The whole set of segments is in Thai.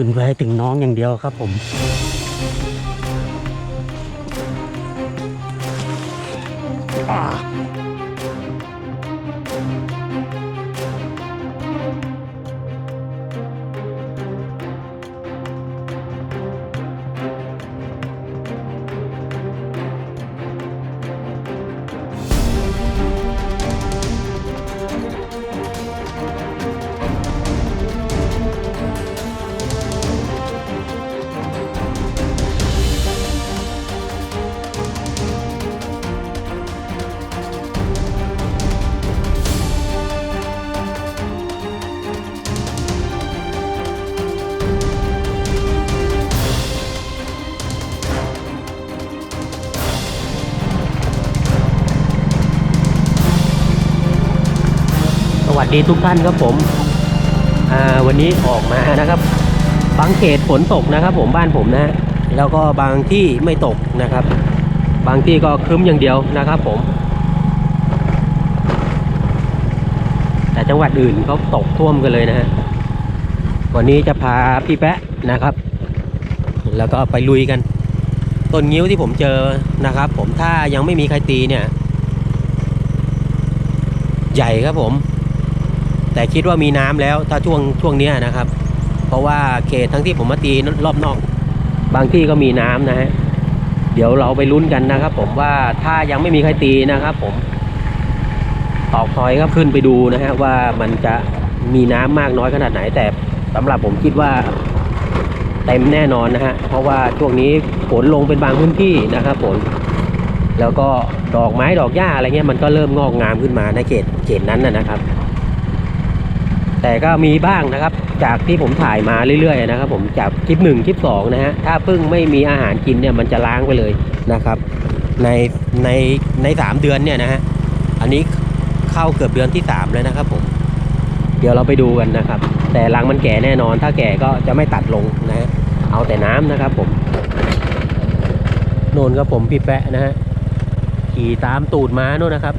คืนไปให้ถึงน้องอย่างเดียวครับผม ดีทุกท่านครับผมวันนี้ออกมานะครับ บางเขตฝนตกนะครับ ผมบ้านผมนะฮะแล้วก็บางที่ไม่ตกนะครับ บางที่ก็ครึ้มอย่างเดียวนะครับผม แต่จังหวัดอื่นเขาตกท่วมกันเลยนะฮะวันนี้จะพาพี่แปะนะครับ แล้วก็ไปลุยกันต้นงิ้วที่ผมเจอนะครับ ผมถ้ายังไม่มีใครตีเนี่ย ใหญ่ครับผม แต่คิดว่ามีน้ำแล้วถ้าช่วงช่วงนี้นะครับ เพราะว่าเขตทั้งที่ผมมาตีรอบนอก บางที่ก็มีน้ำนะฮะเดี๋ยวเราไปลุ้นกันนะครับ ผมว่าถ้ายังไม่มีใครตีนะครับ ผมตอกซอยก็ขึ้นไปดูนะฮะว่ามันจะมีน้ำมากน้อยขนาดไหน แต่สำหรับผมคิดว่าเต็มแน่นอนนะฮะเพราะว่าช่วงนี้ฝนลงเป็นบางพื้นที่นะครับฝนแล้วก็ดอกไม้ดอกหญ้าอะไรเงี้ยมันก็เริ่มงอกงามขึ้นมาในเขตเขตนั้นนะครับ แต่ก็มีบ้างนะครับ จากที่ผมถ่ายมาเรื่อยๆนะครับผมจากคลิปหนึ่งคลิปสองนะฮะถ้าพึ่งไม่มีอาหารกินเนี่ยมันจะล้างไปเลยนะครับ ในในในสามเดือนเนี่ยนะฮะอันนี้เข้าเกือบเดือนที่สามแล้วนะครับผมเดี๋ยวเราไปดูกันนะครับ แต่รังมันแก่แน่นอน ถ้าแก่ก็จะไม่ตัดลงนะฮะเอาแต่น้ำนะครับผมโนนครับผมพี่แปะนะฮะขี่ตามตูดม้าโน่นนะครับ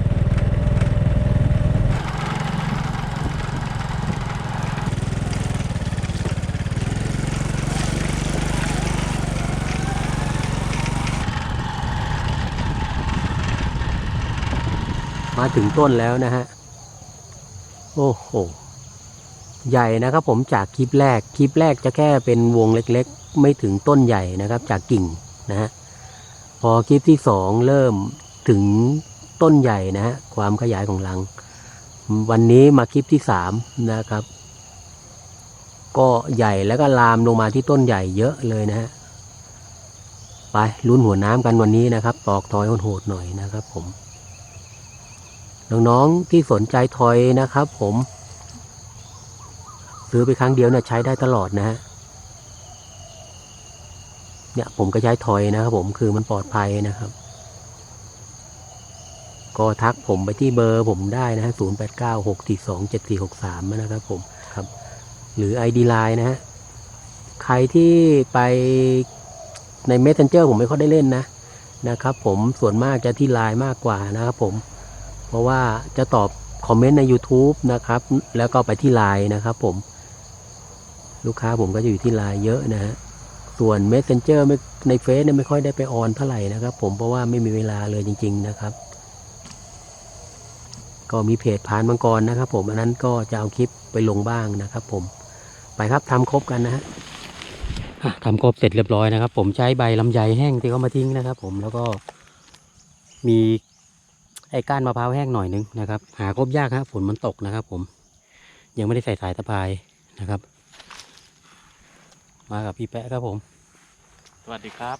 มาถึงต้นแล้วนะฮะ โอ้โห ใหญ่นะครับผมจากคลิปแรก คลิปแรกจะแค่เป็นวงเล็กๆ ไม่ถึงต้นใหญ่นะครับ จากกิ่งนะฮะ พอคลิปที่สองเริ่มถึงต้นใหญ่นะฮะ ความขยายของรัง วันนี้มาคลิปที่สามนะครับ ก็ใหญ่แล้วก็ลามลงมาที่ต้นใหญ่เยอะเลยนะฮะไปลุ้นหัวน้ำกันวันนี้นะครับ ตอกทอยโหดหน่อยนะครับผม น้องๆที่สนใจทอยนะครับ ผม ซื้อไปครั้งเดียวเนี่ยใช้ได้ตลอดนะฮะเนี่ยผมก็ใช้ทอยนะครับ ผมคือมันปลอดภัยนะครับ ก็ทักผมไปที่เบอร์ผมได้นะฮะศูนย์แปดเก้าหกสี่สองเจ็ดสี่หกสามนะครับ ผมครับ หรือ ID Line นะฮะใครที่ไปใน Messenger ผมไม่ค่อยได้เล่นนะนะครับ ผมส่วนมากจะที่ไลน์มากกว่านะครับผม เพราะว่าจะตอบคอมเมนต์ใน YouTube นะครับ แล้วก็ไปที่ไลน์นะครับผม ลูกค้าผมก็จะอยู่ที่ไลน์เยอะนะฮะ ส่วน Messenger ไม่ในเฟซเนี่ยไม่ค่อยได้ไปออนเท่าไหร่นะครับ ผมเพราะว่าไม่มีเวลาเลยจริง ๆ นะครับ ก็มีเพจพานมังกรนะครับ ผมอันนั้นก็จะเอาคลิปไปลงบ้างนะครับ ผมไปครับทำครบกันนะฮะอะทำครบเสร็จเรียบร้อยนะครับ ผมใช้ใบลำไยแห้งที่เขามาทิ้งนะครับ ผมแล้วก็มี ไอ้ก้านมะพร้าวแห้งหน่อยนึงนะครับ หาครบยากครับฝนมันตกนะครับ ผม ยังไม่ได้ใส่สายสะพายนะครับ มากับพี่แปะครับผม สวัสดีครับ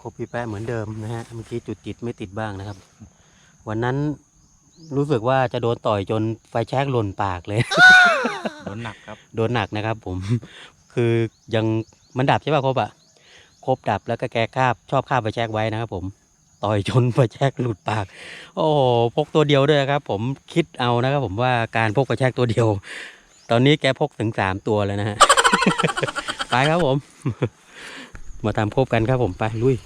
ครบพี่แปะเหมือนเดิมนะฮะเมื่อกี้จุดจิตไม่ติดบ้างนะครับ วันนั้นรู้สึกว่าจะโดนต่อยจนไฟแช็กหล่นปากเลย โดนหนักครับ โดนหนักนะครับ ผม คือยังมันดับใช่ป่ะครบอะครบดับแล้วก็แกคาบชอบคาบไฟแช็กไว้นะครับผม ต่อยจนปลาแช็กหลุดปาก โอ้โหพกตัวเดียวด้วยครับ ผมคิดเอานะครับ ผมว่าการพกปลาแช็กตัวเดียว ตอนนี้แกพกถึงสามตัวแล้วนะฮะไปครับผม มาทำครบกันครับผมไปลุย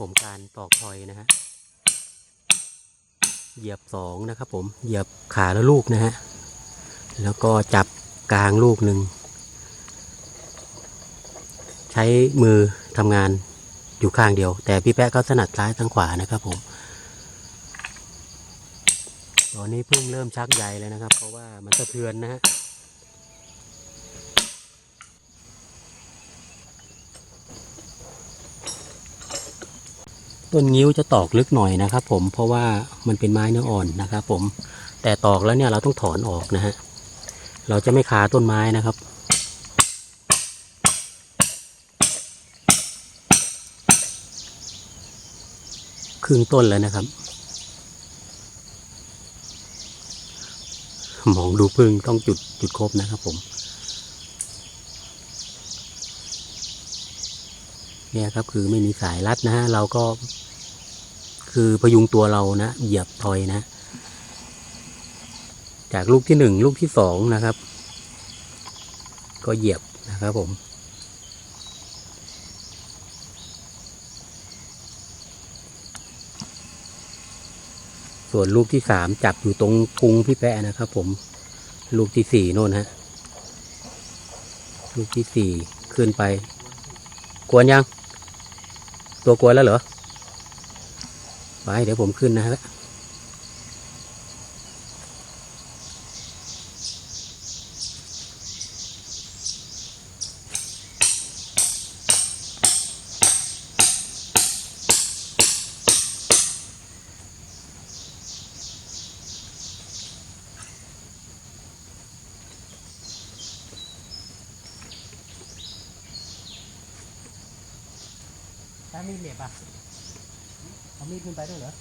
ผมการตอกทอยนะฮะ เหยียบสองนะครับผม เหยียบขาแล้วลูกนะฮะ แล้วก็จับกลางลูกหนึ่ง ใช้มือทำงานอยู่ข้างเดียว แต่พี่แป๊ะก็ถนัดซ้ายทั้งขวานะครับผม ตอนนี้เพิ่งเริ่มชักใยเลยนะครับ เพราะว่ามันสะเทือนนะฮะ ต้นงิ้วจะตอกลึกหน่อยนะครับ ผมเพราะว่ามันเป็นไม้เนื้ออ่อนนะครับ ผมแต่ตอกแล้วเนี่ยเราต้องถอนออกนะฮะเราจะไม่คาต้นไม้นะครับครึ่งต้นแล้วนะครับ มองดูพึ่งต้องจุดจุดครบนะครับผม เนี่ยครับคือไม่มีสายรัดนะฮะเราก็ คือพยุงตัวเรานะเหยียบทอยนะ จากลูกที่หนึ่งลูกที่สองนะครับ ก็เหยียบนะครับผมส่วนลูกที่สามจับอยู่ตรงพุงพี่แปะนะครับผม ลูกที่สี่โน่นฮะ ลูกที่สี่ขึ้นไป กวนยัง ตัวกวแล้วเหรอ ไปเดี๋ยวผมขึ้นนะฮะ ถ้ามีดเหน็บอะเอามีดขึ้นไปด้วยเหรอ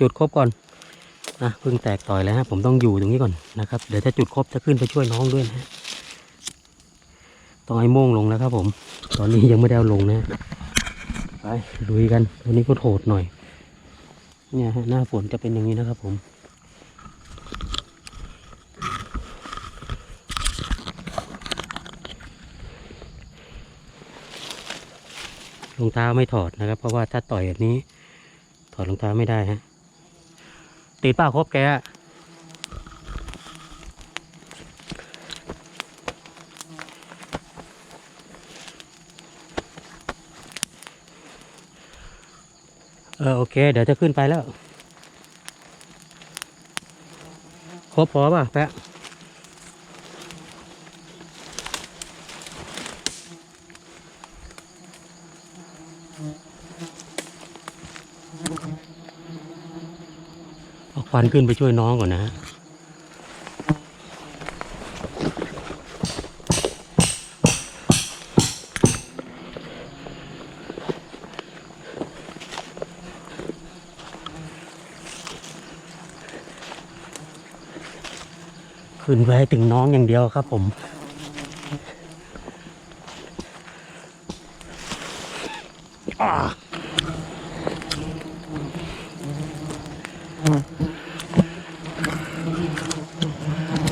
จุดครบก่อนนะเพิ่งแตกต่อยแล้วฮะผมต้องอยู่ตรงนี้ก่อนนะครับ เดี๋ยวถ้าจุดครบจะขึ้นไปช่วยน้องด้วยนะต้องให้โม่งลงแล้วครับผม ตอนนี้ยังไม่ได้เอาลงนะ ไปลุยกัน วันนี้ก็โหดหน่อย เนี่ยหน้าฝนจะเป็นอย่างนี้นะครับผมรองเท้าไม่ถอดนะครับ เพราะว่าถ้าต่อยแบบนี้ ถอดรองเท้าไม่ได้ฮะติดป้าครบแก อะเออโอเค เดี๋ยวจะขึ้นไปแล้ว ครบพอป่ะแปะเอาควันขึ้นไปช่วยน้องก่อนนะฮะ ขึ้นไปให้ถึงน้องอย่างเดียวครับผม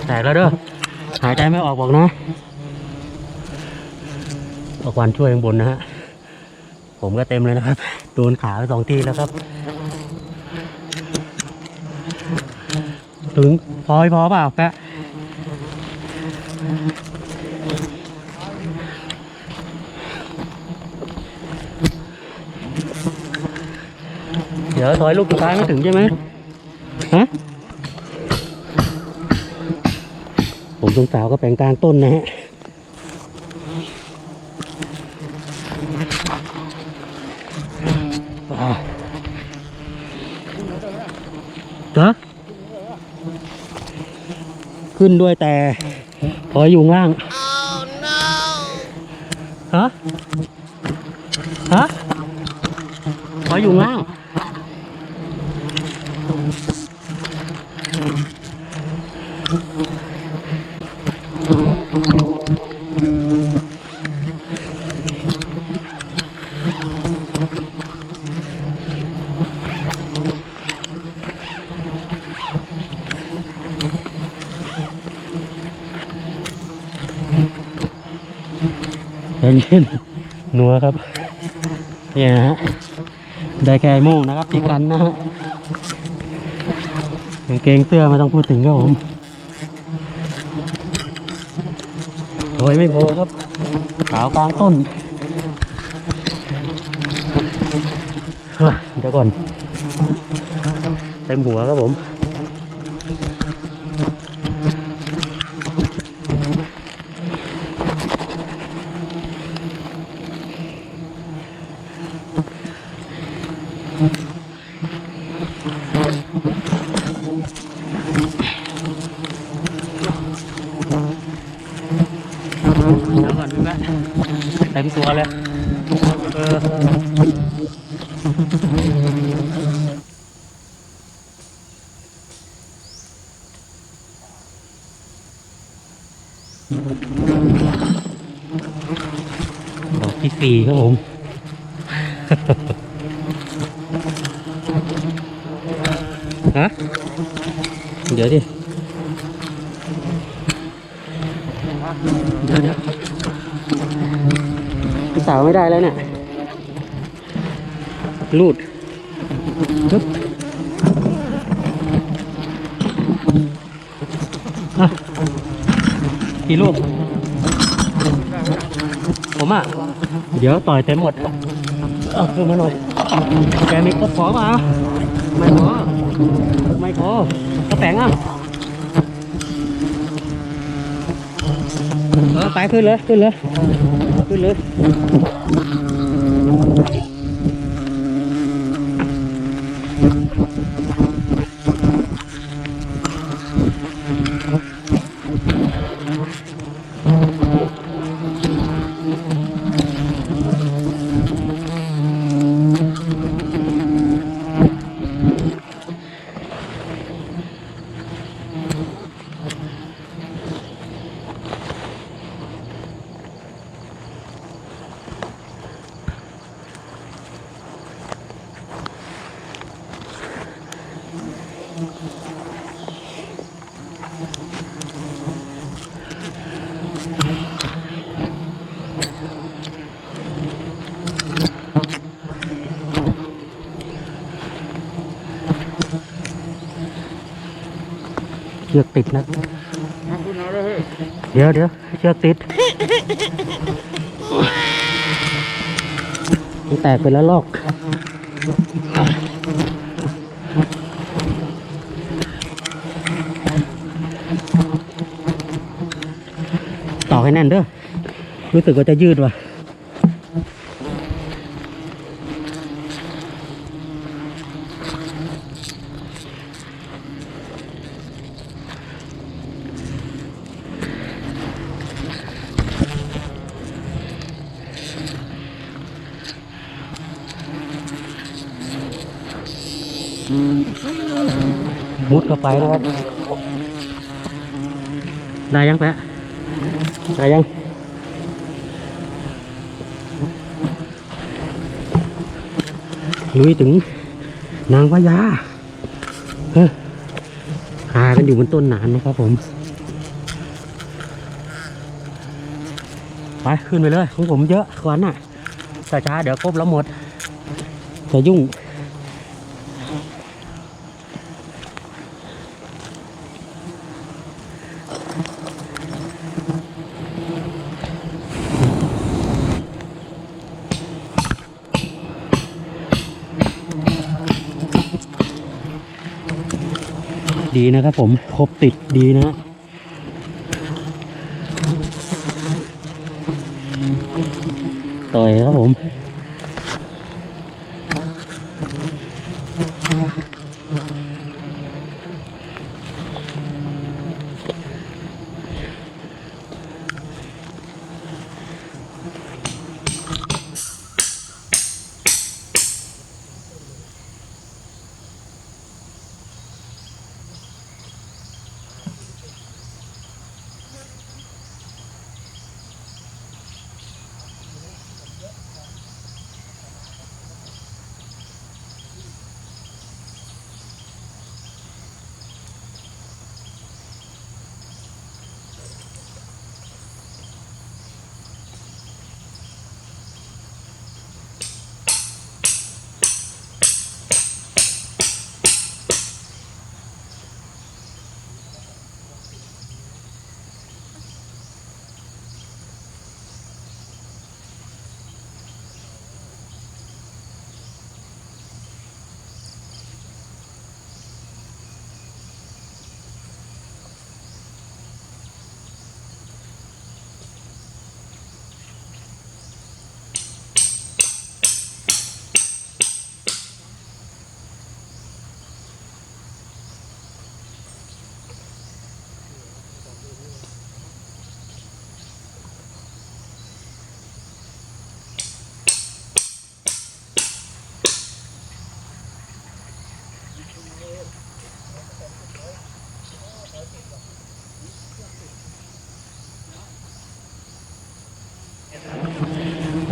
แตกแล้วเด้อ หายใจไม่ออกบอกนะเอาควันช่วยข้างบนนะฮะ ผมก็เต็มเลยนะครับ โดนขาไปสองทีแล้วครับ ถึงพอพอเปล่าแปะ เดี๋ยวถอยลูกสุดท้ายไม่ถึงใช่ไหมฮะผมสงสาวก็แปลงกลางต้นนะฮะอ่าเหรอขึ้นด้วยแต่ พออยู่งล่างฮะฮะพออยู่งล่าง เใจเย็น หัวครับเนี่ยฮะได้แค่ไอ้โม่งนะครับที่กันนะฮะเกงเสื้อไม่ต้องพูดถึงครับผมโอยไม่พอครับขาวกลางต้นเฮ้ยเดี๋ยวก่อนเต็มหัวครับผม เดี๋ยวก่อนพี่แม่เต็มตัาวไม่ได้แล้วเนี่ยรูดปึ๊บอะกี่ลูก ผมอะ เดี๋ยวต่อยเต็มหมด เอาขึ้นมาหน่อย แกมีกระป๋อมาไม่พอไม่พอกระแปงอะเออไปขึ้นเลย ขึ้นเลย ขึ้น ติดนะ เดี๋ยวเดี๋ยวเชือกติด มันแตกไปแล้วลอกต่อให้แน่นเด้อรู้สึกว่าจะยืดว่ะ ไปนะครับ ได้ยังแปะได้ยังลุยถึงนางพญาเฮ้ยหากันอยู่บนต้นหนานนะครับผม ไป ขึ้นไปเลย ของผมเยอะควันอะแต่ช้าเดี๋ยวครบแล้วหมดจะยุ่ง ดีนะครับผมครบติดดีนะต่อยครับผม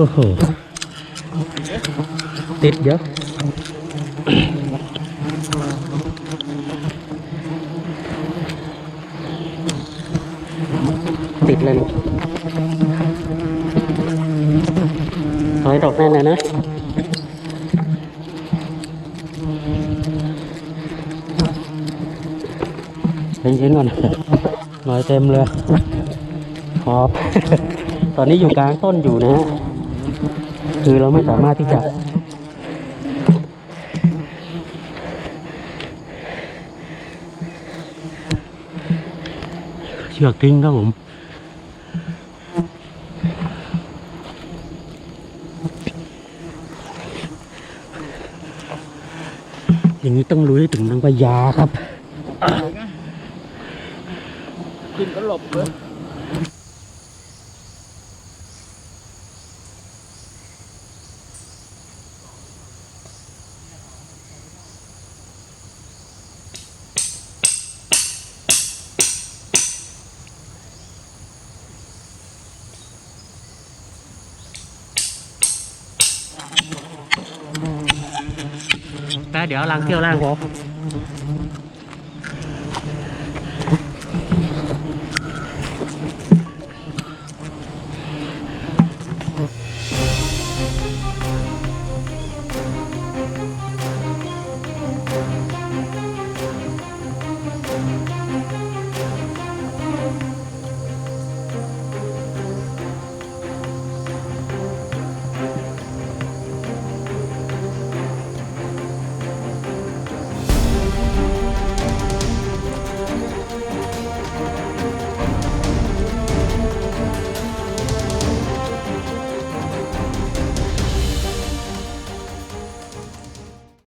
โอ้โห ติดเยอะ ติดเลยลูกถอยดอกแน่นเลยนะเย็นๆก่อนหน่อยเต็มเลยหอบ ตอนนี้อยู่กลางต้นอยู่นะฮะ คือเราไม่สามารถที่จะเชือกทิ้งครับผมอย่างนี้ต้องรู้ให้ถึงนางพญาครับกินก็หลบเลย เดี๋ยวล้างเที่ยวล่างพอ